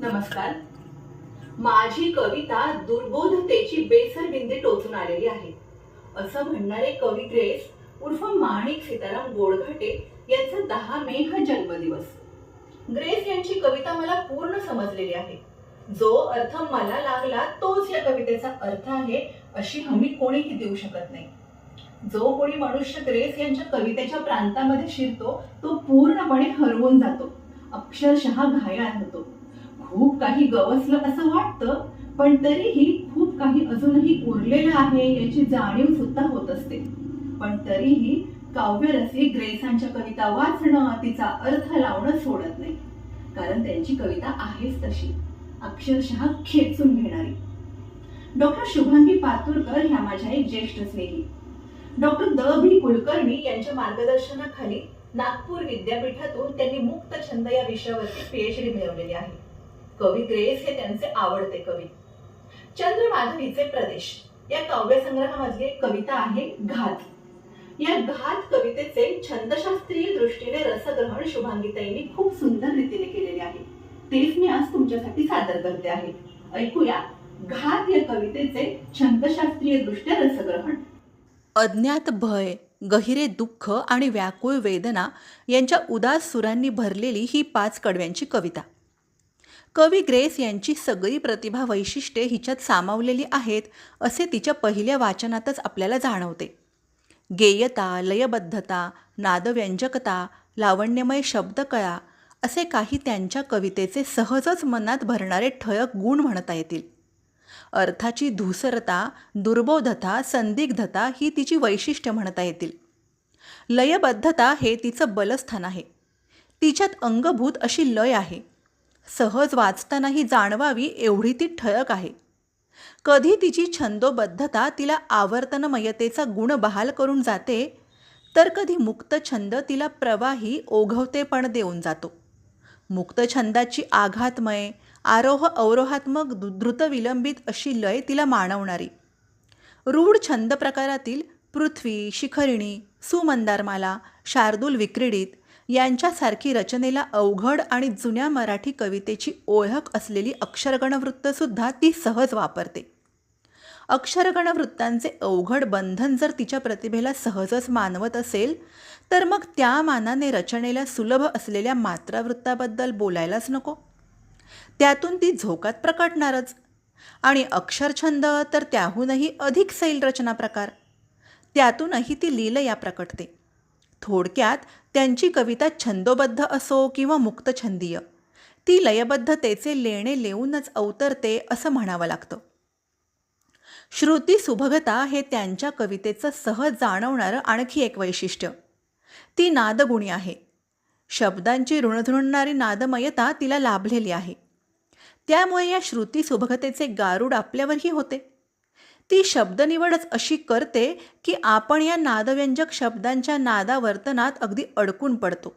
नमस्कार. माझी कविता दुर्बोधतेची बेसरबिंदी टोचून आलेली आहे. असं म्हणणारे कवी ग्रेस उर्फ माणिक सीताराम गोडघाटे यांचा दहा मे हा जन्मदिवस. ग्रेस यांची कविता मला पूर्ण समजलेली आहे. जो अर्थ मला लागला तोच या कवितेचा अर्थ आहे अशी हमी कोणीही देऊ शकत नाही. जो कोणी मनुष्य ग्रेस यांच्या कवितेच्या प्रांतामध्ये शिरतो तो पूर्णपणे हरवून जातो. अक्षरशः घायाळ होतो. खूप काही गवसलं असं वाटतं पण तरीही खूप काही अजूनही उरलेलं आहे याची जाणीव सुद्धा होत असते. पण तरीही काव्यरसी ग्रेसांच्या कविता वाचणं तिचा अर्थ लावणं सोडत नाही. कारण त्यांची कविता आहेच तशी अक्षरशः खेचून घेणारी. डॉक्टर शुभांगी पातुरकर ह्या माझ्या एक ज्येष्ठ स्नेही. डॉक्टर द भी कुलकर्णी यांच्या मार्गदर्शनाखाली नागपूर विद्यापीठातून त्यांनी मुक्त छंद या विषयावरती पीएचडी मिळवलेली आहे. कवी ग्रेस हे त्यांचे आवडते कवी. चंद्रमाधवीचे प्रदेश. या काव्यसंग्रहामधली एक कविता आहे घात. या घात कवितेचे छंदशास्त्रीय दृष्टीने रसग्रहण शुभांगीताईंनी खूप सुंदर रीतीने केलेले आहे. तेच मी आज तुमच्यासाठी सादर करते आहे. ऐकूया घात या कवितेचे छंदशास्त्रीय दृष्ट्या रसग्रहण. अज्ञात भय गहिरे दुःख आणि व्याकुळ वेदना यांच्या उदास सुरांनी भरलेली ही पाच कडव्यांची कविता. कवी ग्रेस यांची सगळी प्रतिभा वैशिष्ट्ये हिच्यात सामावलेली आहेत असे तिच्या पहिल्या वाचनातच आपल्याला जाणवते. गेयता लयबद्धता नादव्यंजकता लावण्यमय शब्दकळा असे काही त्यांच्या कवितेचे सहजच मनात भरणारे ठळक गुण म्हणता येतील. अर्थाची धूसरता दुर्बोधता संदिग्धता ही तिची वैशिष्ट्य म्हणता येतील. लयबद्धता हे तिचं बलस्थान आहे. तिच्यात अंगभूत अशी लय आहे. सहज वाचतानाही जाणवावी एवढी ती ठळक आहे. कधी तिची छंदोबद्धता तिला आवर्तनमयतेचा गुण बहाल करून जाते तर कधी मुक्त छंद तिला प्रवाही ओघवतेपण देऊन जातो. मुक्त छंदाची आघातमय आरोह अवरोहात्मक दु- द्रुत विलंबित अशी लय तिला मानवणारी. रूढ छंद प्रकारातील पृथ्वी शिखरिणी सुमंदारमाला शार्दूल विक्रीडित यांच्यासारखी रचनेला अवघड आणि जुन्या मराठी कवितेची ओळख असलेली अक्षरगणवृत्तसुद्धा ती सहज वापरते. अक्षरगणवृत्तांचे अवघड बंधन जर तिच्या प्रतिभेला सहजच मानवत असेल तर मग त्या मानाने रचनेला सुलभ असलेल्या मात्रावृत्ताबद्दल बोलायलाच नको. त्यातून ती झोकात प्रकटणारच. आणि अक्षरछंद तर त्याहूनही अधिक सैल रचना प्रकार. त्यातूनही ती लीलया प्रकटते. थोडक्यात त्यांची कविता छंदोबद्ध असो किंवा मुक्तछंदीय ती लयबद्धतेचे लेणे लेऊनच अवतरते असं म्हणावं लागतं. श्रुती सुभगता हे त्यांच्या कवितेचं सहज जाणवणारं आणखी एक वैशिष्ट्य. ती नादगुणी आहे. शब्दांची ऋणधृणणारी नादमयता तिला लाभलेली आहे. त्यामुळे या श्रुती सुभगतेचे गारूड आपल्यावरही होते. ती शब्दनिवडच अशी करते की आपण या नादव्यंजक शब्दांच्या नादावर्तनात अगदी अडकून पडतो.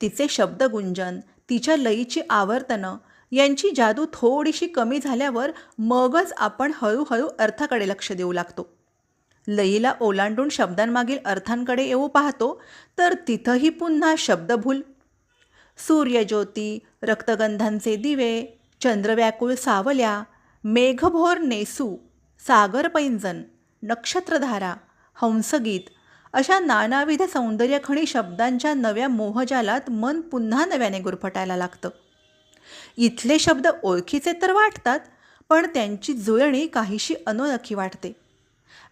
तिचे शब्दगुंजन तिच्या लयीची आवर्तनं यांची जादू थोडीशी कमी झाल्यावर मगच आपण हळूहळू अर्थाकडे लक्ष देऊ लागतो. लईला ओलांडून शब्दांमागील अर्थांकडे येऊ पाहतो तर तिथंही पुन्हा शब्दभूल. सूर्यज्योती रक्तगंधांचे दिवे चंद्रव्याकुळ सावल्या मेघभोर नेसू सागरपैंजन नक्षत्रधारा हंसगीत अशा नानाविध सौंदर्यखणी शब्दांच्या नव्या मोहजालात मन पुन्हा नव्याने गुरफटायला लागतं. इथले शब्द ओळखीचे तर वाटतात पण त्यांची जुळणी काहीशी अनोळखी वाटते.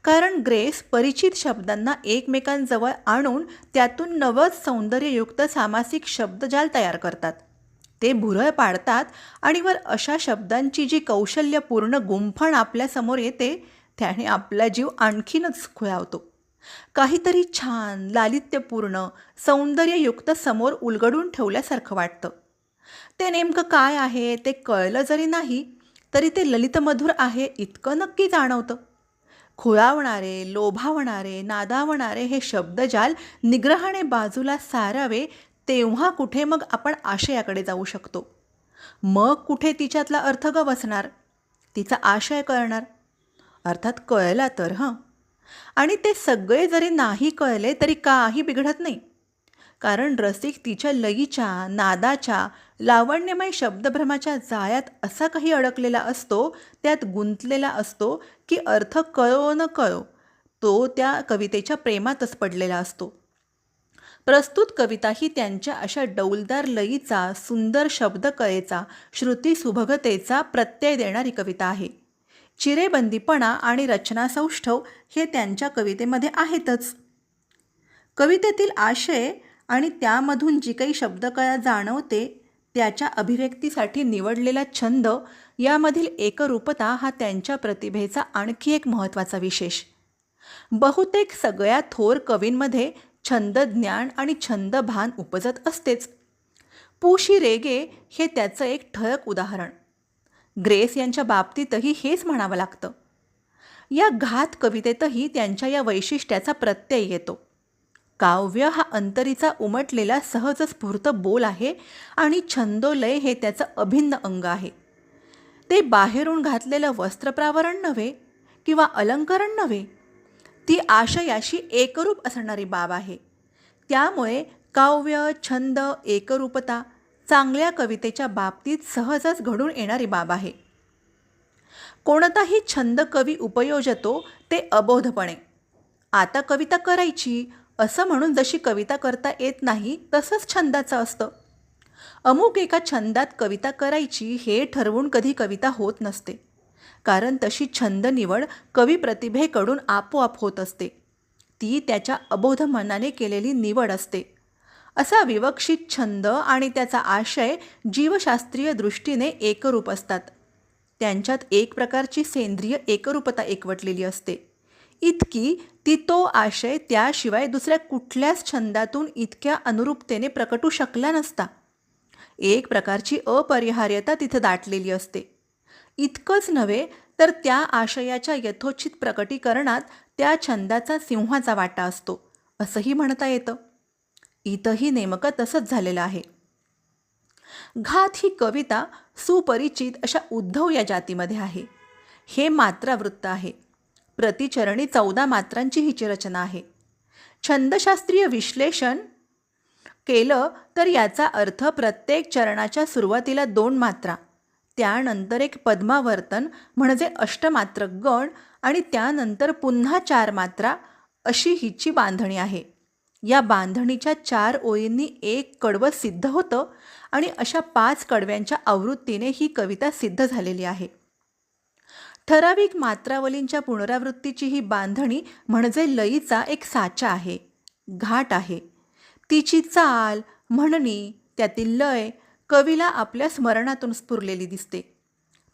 कारण ग्रेस परिचित शब्दांना एकमेकांजवळ आणून त्यातून नवच सौंदर्ययुक्त सामासिक शब्दजाल तयार करतात. ते भुरळ पाडतात आणि वर अशा शब्दांची जी कौशल्यपूर्ण गुंफण आपल्यासमोर येते त्याने आपला जीव आणखीनच खुळावतो. काहीतरी छान लालित्यपूर्ण सौंदर्ययुक्त समोर उलगडून ठेवल्यासारखं वाटतं. ते नेमकं काय आहे ते कळलं जरी नाही तरी ते ललितमधुर आहे इतकं नक्की जाणवतं. खुळावणारे लोभावणारे नादावणारे हे शब्दजाल निग्रहाने बाजूला सारावे तेव्हा कुठे मग आपण आशयाकडे जाऊ शकतो? मग कुठे तिच्यातला अर्थ गवसणार तिचा आशय कळणार? अर्थात कळला तर हं. आणि ते सगळे जरी नाही कळले तरी काही बिघडत नाही. कारण रसिक तिच्या लयीच्या नादाच्या लावण्यमय शब्दभ्रमाच्या जाळ्यात असा काही अडकलेला असतो त्यात गुंतलेला असतो की अर्थ कळो न कळो तो त्या कवितेच्या प्रेमातच पडलेला असतो. प्रस्तुत कविता ही त्यांच्या अशा डौलदार लयीचा सुंदर शब्दकळेचा श्रुती सुभगतेचा प्रत्यय देणारी कविता आहे. चिरेबंदीपणा आणि रचनासौष्ठव हे त्यांच्या कवितेमध्ये आहेतच. कवितेतील आशय आणि त्यामधून जी काही शब्दकळा जाणवते त्याच्या अभिव्यक्तीसाठी निवडलेला छंद यामधील एकरूपता हा त्यांच्या प्रतिभेचा आणखी एक महत्त्वाचा विशेष. बहुतेक सगळ्या थोर कवींमध्ये छंदज्ञान आणि छंदभान उपजत असतेच. पुशी रेगे हे त्याचं एक ठळक उदाहरण. ग्रेस यांच्या बाबतीतही हेच म्हणावं लागतं. या घात कवितेतही त्यांच्या या वैशिष्ट्याचा प्रत्यय येतो. काव्य हा अंतरीचा उमटलेला सहज स्फूर्त बोल आहे आणि छंदोलय हे त्याचं अभिन्न अंग आहे. ते बाहेरून घातलेलं वस्त्रप्रावरण नव्हे किंवा अलंकरण नव्हे ती आशयाशी एकरूप असणारी बाब आहे. त्यामुळे काव्य छंद एकरूपता चांगल्या कवितेच्या बाबतीत सहजच घडून येणारी बाब आहे. कोणताही छंद कवी उपयोजतो ते अबोधपणे. आता कविता करायची असं म्हणून जशी कविता करता येत नाही तसंच छंदाचं असतं. अमुक एका छंदात कविता करायची हे ठरवून कधी कविता होत नसते. कारण तशी छंद निवड कवी प्रतिभेकडून आपोआप होत असते. ती त्याच्या अबोध मनाने केलेली निवड असते. असा विवक्षित छंद आणि त्याचा आशय जीवशास्त्रीय दृष्टीने एकरूप असतात. त्यांच्यात एक प्रकारची सेंद्रिय एकरूपता एकवटलेली असते. इतकी ती तो आशय त्याशिवाय दुसऱ्या कुठल्याच छंदातून इतक्या अनुरूपतेने प्रकटू शकला नसता. एक प्रकारची अपरिहार्यता तिथं दाटलेली असते. इतकंच नव्हे तर त्या आशयाच्या यथोचित प्रकटीकरणात त्या छंदाचा सिंहाचा वाटा असतो असंही म्हणता येतं. इथंही नेमकं तसंच झालेलं आहे. घात ही कविता सुपरिचित अशा उद्धव या जातीमध्ये आहे. हे मात्रावृत्त आहे. प्रतिचरणी चौदा मात्रांची हिची रचना आहे. छंदशास्त्रीय विश्लेषण केलं तर याचा अर्थ प्रत्येक चरणाच्या सुरुवातीला दोन मात्रा त्यानंतर एक पद्मावर्तन म्हणजे अष्टमात्र गण आणि त्यानंतर पुन्हा चार मात्रा अशी हिची बांधणी आहे. या बांधणीच्या चार ओळींनी एक कडवं सिद्ध होतं आणि अशा पाच कडव्यांच्या आवृत्तीने ही कविता सिद्ध झालेली आहे. ठराविक मात्रावलींच्या पुनरावृत्तीची ही बांधणी म्हणजे लयीचा एक साचा आहे घाट आहे. तिची चाल म्हणणी त्यातील लय कवीला आपल्या स्मरणातून स्फुरलेली दिसते.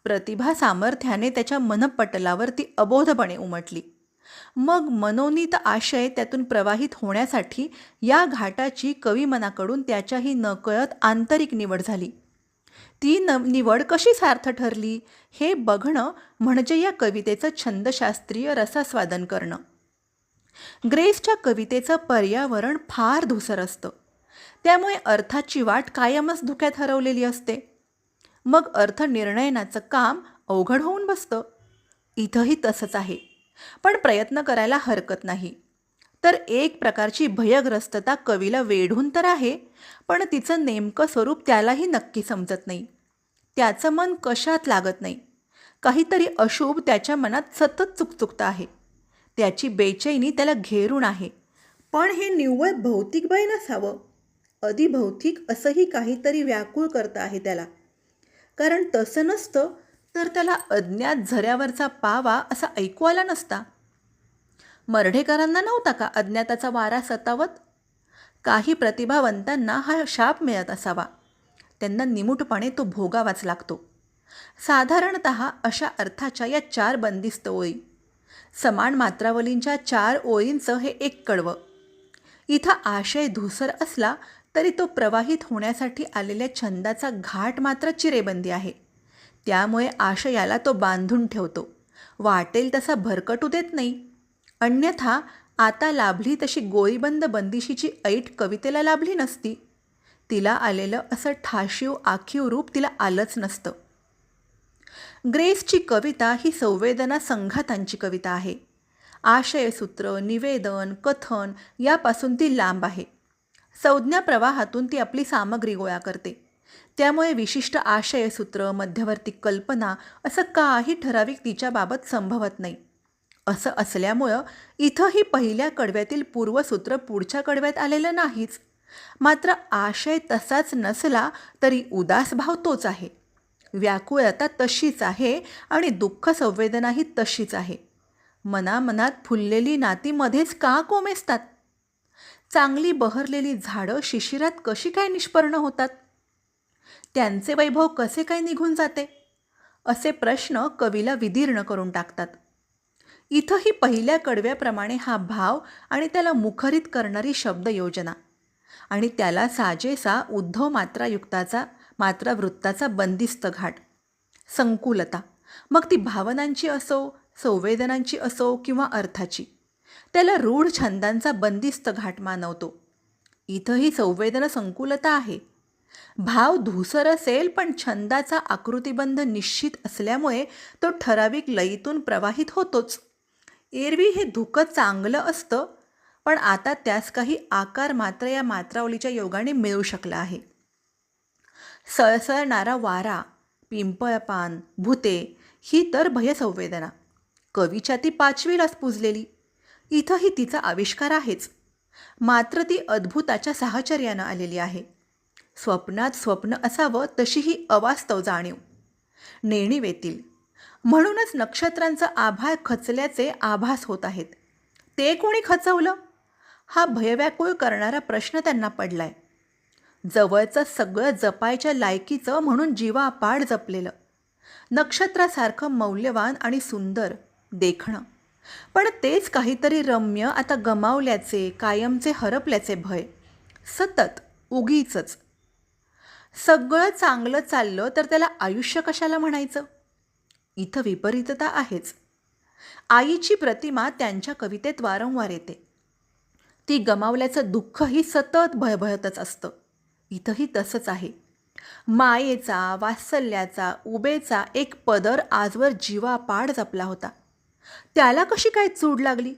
प्रतिभा सामर्थ्याने त्याच्या मनपटलावर ती अबोधपणे उमटली. मग मनोनीत आशय त्यातून प्रवाहित होण्यासाठी या घाटाची कवी मनाकडून त्याच्याही नकळत आंतरिक निवड झाली. ती न निवड कशी सार्थ ठरली? हे बघणं म्हणजे या कवितेचं छंदशास्त्रीय रसास्वादन करणं. ग्रेसच्या कवितेचं पर्यावरण फार धुसर असतं. त्यामुळे अर्थाची वाट कायमच धुक्यात हरवलेली असते. मग अर्थ निर्णयनाचं काम अवघड होऊन बसतं. इथंही तसंच आहे. पण प्रयत्न करायला हरकत नाही. तर एक प्रकारची भयग्रस्तता कवीला वेढून तर आहे पण तिचं नेमकं स्वरूप त्यालाही नक्की समजत नाही. त्याचं मन कशात लागत नाही. काहीतरी अशुभ त्याच्या मनात सतत चुकचुकतं आहे. त्याची बेचैनी त्याला घेरून आहे. पण हे निव्वळ भौतिक भय नसावं. अधिभौतिक असंही काहीतरी व्याकुळ करतं आहे त्याला. कारण तसं नसतं तर त्याला अज्ञात झऱ्यावरचा पावा असा ऐकू आला नसता. मर्ढेकरांना नव्हता का अज्ञाताचा वारा सतावत? काही प्रतिभावंतांना हा शाप मिळत असावा. त्यांना निमूटपणे तो भोगावाच लागतो. साधारणत अशा अर्थाच्या या चार बंदिस्त ओळी. समान मात्रावलींच्या चार ओळींचं हे एक कडवं. इथं आशय धुसर असला तरी तो प्रवाहित होण्यासाठी आलेल्या छंदाचा घाट मात्र चिरेबंदी आहे. त्यामुळे आशयाला तो बांधून ठेवतो. वाटेल तसा भरकटू देत नाही. अन्यथा आता लाभली तशी गोळीबंद बंदिशीची ऐट कवितेला लाभली नसती. तिला आलेलं असं ठाशीव आखीव रूप तिला आलंच नसतं. ग्रेसची कविता ही संवेदना संघातांची कविता आहे. आशयसूत्र निवेदन कथन यापासून ती लांब आहे. संज्ञा प्रवाहातून ती आपली सामग्री गोळा करते. त्यामुळे विशिष्ट आशयसूत्र मध्यवर्ती कल्पना असं काही ठराविक तिच्याबाबत संभवत नाही. असं असल्यामुळं इथंही पहिल्या कडव्यातील पूर्वसूत्र पुढच्या कडव्यात आलेलं नाहीच. मात्र आशय तसाच नसला तरी उदास भाव तोच आहे. व्याकुळता तशीच आहे आणि दुःख संवेदनाही तशीच आहे. मनामनात फुललेली नाती मध्येच का कोमेसतात चांगली बहरलेली झाडं शिशिरात कशी काय निष्पर्ण होतात? त्यांचे वैभव कसे काय निघून जाते? असे प्रश्न कवीला विदीर्ण करून टाकतात. इथंही पहिल्या कडव्याप्रमाणे हा भाव आणि त्याला मुखरित करणारी शब्दयोजना आणि त्याला साजेसा उद्धव मात्रायुक्ताचा मात्रावृत्ताचा बंदिस्त घाट. संकुलता. मग ती भावनांची असो संवेदनांची असो किंवा अर्थाची. त्याला रूढ छंदांचा बंदिस्त घाट मानवतो. इथं ही संवेदन संकुलता आहे. भाव धूसर असेल पण छंदाचा आकृतिबंध निश्चित असल्यामुळे तो ठराविक लयीतून प्रवाहित होतोच. एरवी हे धुकं चांगलं असतं पण आता त्यास काही आकार मात्र या मात्रावलीच्या योगाने मिळू शकला आहे. सळसळणारा वारा पिंपळपान भूते ही तर भयसंवेदना. कवीच्या ती पाचवीलाच पुजलेली. इथंही तिचा आविष्कार आहेच. मात्र ती अद्भुताच्या साहचर्यानं आलेली आहे. स्वप्नात स्वप्न असावं तशी ही अवास्तव जाणीव. नेणिवेतील म्हणूनच नक्षत्रांचं आभाळ खचल्याचे आभास होत आहेत. ते कोणी खचवलं? हा भयव्याकुळ करणारा प्रश्न त्यांना पडलाय. जवळचं सगळं जपायच्या लायकीचं म्हणून जीवापाड जपलेलं. नक्षत्रासारखं मौल्यवान आणि सुंदर देखणं. पण तेच काहीतरी रम्य आता गमावल्याचे कायमचे हरपल्याचे भय. सतत उगीचच. सगळं चांगलं चाललं तर त्याला आयुष्य कशाला म्हणायचं? इथं विपरीतता आहेच. आईची प्रतिमा त्यांच्या कवितेत वारंवार येते. ती गमावल्याचं दुःखही सतत भयभयतच असतं. इथंही तसंच आहे. मायेचा वात्सल्याचा उबेचा एक पदर आजवर जीवापाड जपला होता. त्याला कशी काय चूड लागली?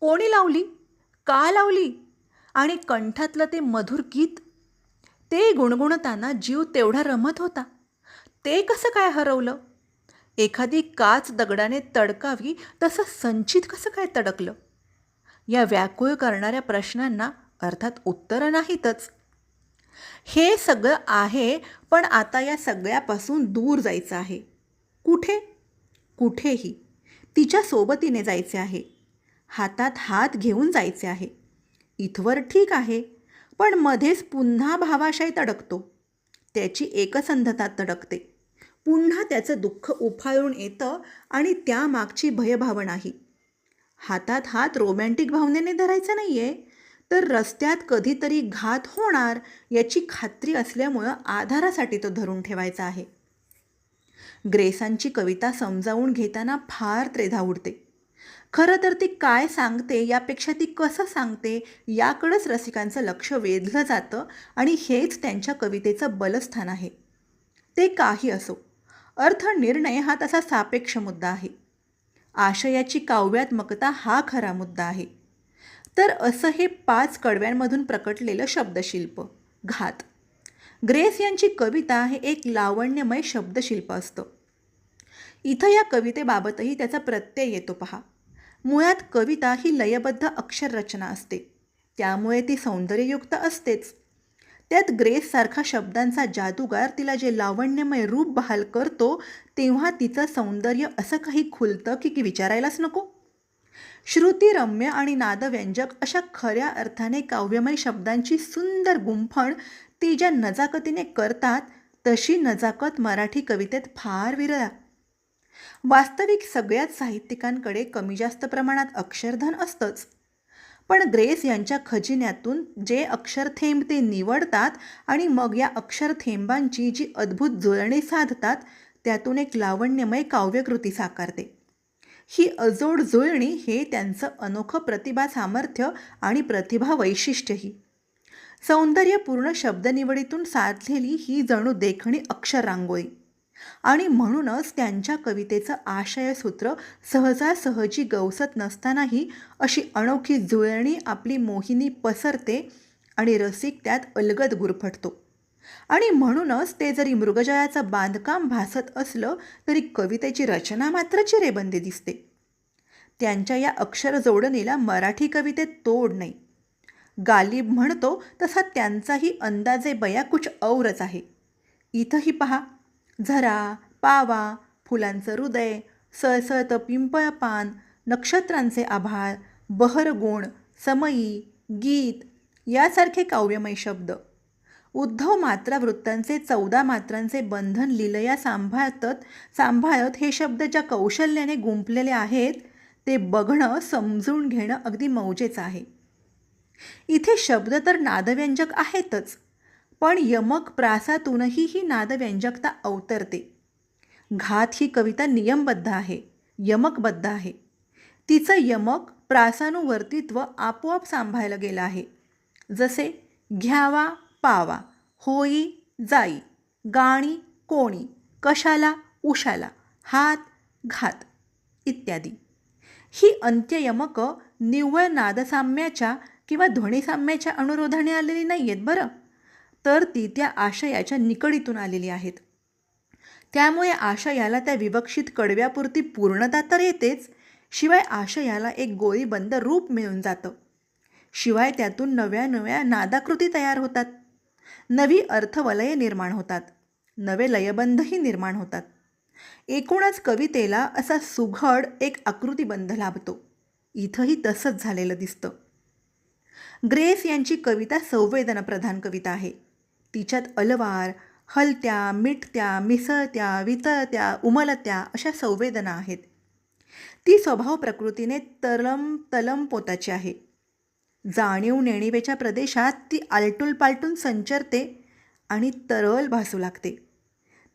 कोणी लावली? का लावली? आणि कंठातलं ते मधुर गीत? ते गुणगुणताना जीव तेवढा रमत होता. ते कसं काय हरवलं? एखादी काच दगडाने तडकावी तसं संचित कसं काय तडकलं? या व्याकुळ करणाऱ्या प्रश्नांना अर्थात उत्तरं नाहीतच. हे सगळं आहे पण आता या सगळ्यापासून दूर जायचं आहे. कुठे? कुठेही. तिच्या सोबतीने जायचे आहे. हातात हात घेऊन जायचे आहे. इथवर ठीक आहे पण मध्येच पुन्हा भावाशय तडकतो. त्याची एकसंधता तडकते. पुन्हा त्याचं दुःख उफाळून येतं आणि त्यामागची भयभावनाही हातात हात रोमॅन्टिक भावनेने धरायचा नाही आहे तर रस्त्यात कधीतरी घात होणार याची खात्री असल्यामुळं आधारासाठी तो धरून ठेवायचा आहे. ग्रेसांची कविता समजावून घेताना फार त्रेधा उडते. खरं तर ती काय सांगते यापेक्षा ती कसं सांगते याकडंच रसिकांचं लक्ष वेधलं जातं आणि हेच त्यांच्या कवितेचं बलस्थान आहे. ते काही असो. अर्थ निर्णय हा तसा सापेक्ष मुद्दा आहे. आशयाची काव्यात्मकता हा खरा मुद्दा आहे. तर असं हे पाच कडव्यांमधून प्रकटलेलं शब्दशिल्प घात. ग्रेस यांची कविता हे एक लावण्यमय शब्दशिल्प असतं. इथं या कवितेबाबतही त्याचा प्रत्यय येतो पहा. मुळात कविता ही लयबद्ध अक्षररचना असते. त्यामुळे ती सौंदर्ययुक्त असतेच. त्यात ग्रेससारखा शब्दांचा जादूगार तिला जे लावण्यमय रूप बहाल करतो तेव्हा तिचं सौंदर्य असं काही खुलतं की की विचारायलाच नको? श्रुतिरम्य आणि नादव्यंजक अशा खऱ्या अर्थाने काव्यमय शब्दांची सुंदर गुंफण ती ज्या नजाकतीने करतात तशी नजाकत मराठी कवितेत फार विरळा. वास्तविक सगळ्याच साहित्यिकांकडे कमी जास्त प्रमाणात अक्षरधन असतंच. पण ग्रेस यांच्या खजिन्यातून जे अक्षरथेंब ते निवडतात आणि मग या अक्षरथेंबांची जी अद्भुत जुळणी साधतात त्यातून एक लावण्यमय काव्यकृती साकारते. ही अजोड जुळणी हे त्यांचं अनोखं प्रतिभा सामर्थ्य आणि प्रतिभा वैशिष्ट्यही सौंदर्यपूर्ण शब्दनिवडीतून साधलेली ही जणू देखणी अक्षरांगोळी. आणि म्हणूनच त्यांच्या कवितेचं आशयसूत्र सहजासहजी गवसत नसतानाही अशी अनोखी जुळणी आपली मोहिनी पसरते आणि रसिक त्यात अलगद गुरफटतो. आणि म्हणूनच ते जरी मृगजयाचं बांधकाम भासत असलं तरी कवितेची रचना मात्र चिरेबंदी दिसते. त्यांच्या या अक्षर जोडणीला मराठी कवितेत तोड नाही. गालिब म्हणतो तसा त्यांचाही अंदाजे बया कुछ औरच आहे. इथंही पहा झरा पावा फुलांचं हृदय सळसळतं पिंपळ पान नक्षत्रांचे आभाळ बहरगुण समयी गीत यासारखे काव्यमय शब्द. उद्धव मात्रा वृत्तांचे चौदा मात्रांचे बंधन लिलया सांभाळतत सांभाळत हे शब्द ज्या कौशल्याने गुंपलेले आहेत ते बघणं समजून घेणं अगदी मौजेचं आहे. इथे शब्द तर नादव्यंजक आहेतच पण यमक प्रासातूनही ही नादव्यंजकता अवतरते. घात ही कविता नियमबद्ध आहे यमकबद्ध आहे. तिचं यमक प्रासानुवर्तित्व आपोआप सांभाळलं गेलं आहे. जसे घ्यावा पावा होई जाई गाणी कोणी कशाला उशाला हात घात इत्यादी. ही अंत्ययमकं निव्वळ नादसाम्याच्या किंवा ध्वनिसाम्याच्या अनुरोधाने आलेली नाही आहेत बरं? तर ती त्या आशयाच्या निकडीतून आलेली आहेत. त्यामुळे आशयाला त्या विवक्षित कडव्यापुरती पूर्णता तर येतेच शिवाय आशयाला एक गोळीबंद रूप मिळून जातं. शिवाय त्यातून नव्या नव्या नादाकृती तयार होतात. नवी अर्थवलये निर्माण होतात. नवे लयबंधही निर्माण होतात. एकूणच कवितेला असा सुघड एक आकृतिबंध लाभतो. इथंही तसंच झालेलं दिसतं. ग्रेस यांची कविता संवेदनप्रधान कविता आहे. तिच्यात अलवार हलत्या मिटत्या मिसळत्या वितळत्या उमलत्या अशा संवेदना आहेत. ती स्वभाव प्रकृतीने तलम तलम पोताची आहे. जाणीव नेणिवेच्या प्रदेशात ती आलटून पालटून संचरते आणि तरल भासू लागते.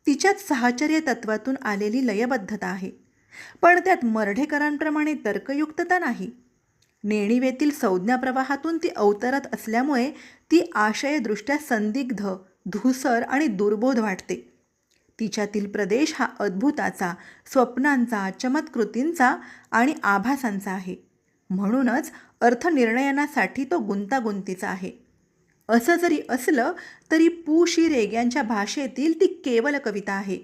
तिच्यात साहचर्य तत्वातून आलेली लयबद्धता आहे. पण त्यात मर्ढेकरांप्रमाणे तर्कयुक्तता नाही. नेणिवेतील संज्ञा प्रवाहातून ती अवतरत असल्यामुळे ती आशयदृष्ट्या संदिग्ध धुसर आणि दुर्बोध वाटते. तिच्यातील प्रदेश हा अद्भुताचा स्वप्नांचा चमत्कृतींचा आणि आभासांचा आहे. म्हणूनच अर्थनिर्णयनासाठी तो गुंतागुंतीचा आहे. असं जरी असलं तरी पु. शी. रेग्यांच्या भाषेतील ती केवल कविता आहे.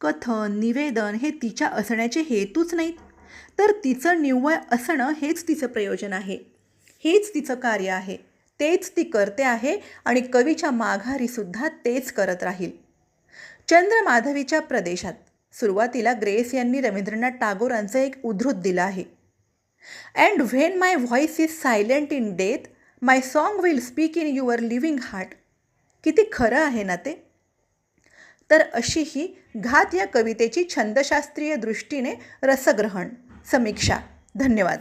कथन निवेदन हे तिच्या असण्याचे हेतूच नाहीत. तर तिचं निव्वळ असणं हेच तिचं प्रयोजन आहे. हेच तिचं कार्य आहे. तेच ती करते आहे आणि कवीच्या माघारीसुद्धा तेच करत राहील. चंद्रमाधवीच्या प्रदेशात सुरुवातीला ग्रेस यांनी रवींद्रनाथ टागोरांचं एक उद्धृत दिलं आहे. And when my voice is silent in death my song will speak in your living heart किती खरं आहे ना ते? तर अशी ही घात या कवितेची छंदशास्त्रीय दृष्टीने रसग्रहण. समीक्षा. धन्यवाद.